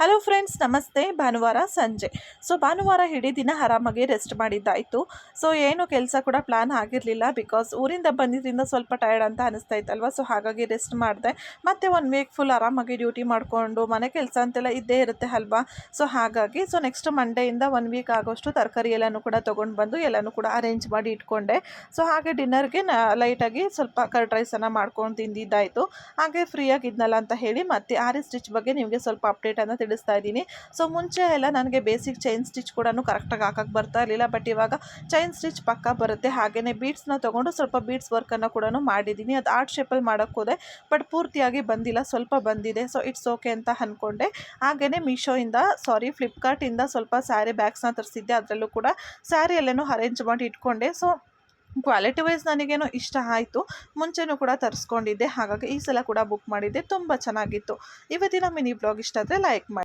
Hello friends ನಮಸ್ತೆ. ಭಾನುವಾರ ಸಂಜೆ. ಸೊ ಭಾನುವಾರ ಇಡೀ ದಿನ ಆರಾಮಾಗಿ ರೆಸ್ಟ್ ಮಾಡಿದ್ದಾಯಿತು. ಸೊ ಏನು ಕೆಲಸ ಕೂಡ ಪ್ಲ್ಯಾನ್ ಆಗಿರಲಿಲ್ಲ ಬಿಕಾಸ್ ಊರಿಂದ ಬಂದಿದ್ದರಿಂದ ಸ್ವಲ್ಪ ಟಯರ್ಡ್ ಅಂತ ಅನಿಸ್ತಾ ಇತ್ತಲ್ವ ಸೊ ಹಾಗಾಗಿ ರೆಸ್ಟ್ ಮಾಡಿದೆ. ಮತ್ತು ಒನ್ ವೀಕ್ ಫುಲ್ ಆರಾಮಾಗಿ ಡ್ಯೂಟಿ ಮಾಡಿಕೊಂಡು ಮನೆ ಕೆಲಸ ಅಂತೆಲ್ಲ ಇದ್ದೇ ಇರುತ್ತೆ ಅಲ್ವಾ? ಸೊ ಹಾಗಾಗಿ ಸೊ ನೆಕ್ಸ್ಟ್ ಮಂಡೆಯಿಂದ ಒನ್ ವೀಕ್ ಆಗೋಷ್ಟು ತರಕಾರಿ ಎಲ್ಲನೂ ಕೂಡ ತೊಗೊಂಡು ಬಂದು ಎಲ್ಲನೂ ಕೂಡ ಅರೇಂಜ್ ಮಾಡಿ ಇಟ್ಕೊಂಡೆ. ಸೊ ಹಾಗೆ ಡಿನ್ನರ್ಗೆ ನಾ ಲೈಟಾಗಿ ಸ್ವಲ್ಪ ಕರ್ಡ್ ರೈಸನ್ನು ಮಾಡ್ಕೊಂಡು ತಿಂದಿದ್ದಾಯಿತು. ಹಾಗೆ ಫ್ರೀಯಾಗಿ ಇದ್ನಲ್ಲ ಅಂತ ಹೇಳಿ ಮತ್ತೆ ಆರಿ ಸ್ಟಿಚ್ ಬಗ್ಗೆ ನಿಮಗೆ ಸ್ವಲ್ಪ ಅಪ್ಡೇಟನ್ನು ತಿಳಿಸ್ತಾ ಇದ್ದೀನಿ. ಸೊ ಮುಂಚೆ ಎಲ್ಲ ನನಗೆ ಬೇಸಿಕ್ ಚೈನ್ ಸ್ಟಿಚ್ ಕೂಡ ಕರೆಕ್ಟಾಗಿ ಹಾಕಕ್ಕೆ ಬರ್ತಾ ಇರಲಿಲ್ಲ. ಬಟ್ ಇವಾಗ ಚೈನ್ ಸ್ಟಿಚ್ ಪಕ್ಕ ಬರುತ್ತೆ. ಹಾಗೆಯೇ ಬೀಡ್ಸ್ನ ತೊಗೊಂಡು ಸ್ವಲ್ಪ ಬೀಡ್ಸ್ ವರ್ಕನ್ನು ಕೂಡ ಮಾಡಿದ್ದೀನಿ. ಅದು ಆರ್ಟ್ ಶೇಪಲ್ಲಿ ಮಾಡೋಕ್ಕೆ ಹೋದೆ. ಬಟ್ ಪೂರ್ತಿಯಾಗಿ ಬಂದಿಲ್ಲ. ಸ್ವಲ್ಪ ಬಂದಿದೆ. ಸೊ ಇಟ್ಸ್ ಓಕೆ ಅಂತ ಅಂದ್ಕೊಂಡೆ ಹಾಗೆಯೇ ಮೀಶೋಯಿಂದ ಸಾರಿ ಫ್ಲಿಪ್ಕಾರ್ಟಿಂದ ಸ್ವಲ್ಪ ಸ್ಯಾರಿ ಬ್ಯಾಗ್ಸ್ನ ತರಿಸಿದ್ದೆ. ಅದರಲ್ಲೂ ಕೂಡ ಸ್ಯಾರಿ ಎಲ್ಲನೂ ಅರೇಂಜ್ ಮಾಡಿ ಇಟ್ಕೊಂಡೆ. ಸೊ ಕ್ವಾಲಿಟಿ ವೈಸ್ ನನಗೇನೋ ಇಷ್ಟ ಆಯಿತು. ಮುಂಚೆನೂ ಕೂಡ ತರಿಸ್ಕೊಂಡಿದ್ದೆ. ಹಾಗಾಗಿ ಈ ಸಲ ಕೂಡ ಬುಕ್ ಮಾಡಿದ್ದೆ. ತುಂಬ ಚೆನ್ನಾಗಿತ್ತು. ಇವತ್ತಿನ ಮಿನಿ ಬ್ಲಾಗ್ ಇಷ್ಟ ಆದರೆ ಲೈಕ್ ಮಾಡಿ.